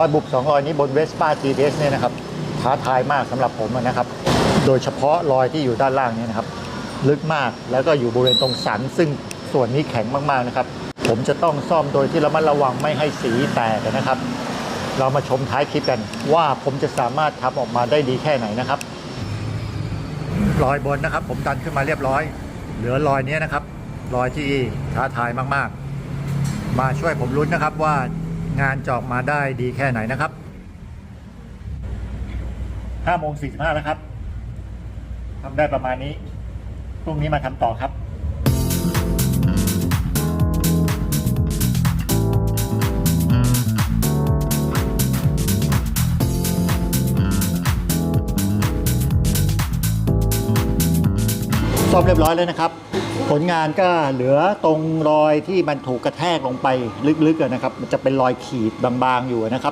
รอยบุบสองรอยนี้บนเวสป้า GTS เนี่ยนะครับท้าทายมากสำหรับผมนะครับ โดยเฉพาะรอยที่อยู่ด้านล่างเนี่ยนะครับ ลึกมากแล้วก็อยู่บริเวณตรงสัน ซึ่งส่วนนี้แข็งมากๆนะครับ ผมจะต้องซ่อมโดยที่ระมัดระวังไม่ให้สีแตกนะครับ เรามาชมท้ายคลิปกัน ว่าผมจะสามารถทำออกมาได้ดีแค่ไหนนะครับรอยบนนะครับ ผมดันขึ้นมาเรียบร้อย เหลือรอยนี้นะครับรอยที่ท้าทายมากๆ มาช่วยผมลุ้นนะครับว่า งานจออกมาได้ดีแค่ไหนนะครับ5โมง45แล้วครับทำได้ประมาณนี้ พรุ่งนี้มาทำต่อครับ ซ่อมเรียบร้อยแล้วนะครับ ผลงานก็เหลือตรงรอยที่มันถูกกระแทกลงไปลึกๆนะครับ มันจะเป็นรอยขีดบางๆอยู่นะครับ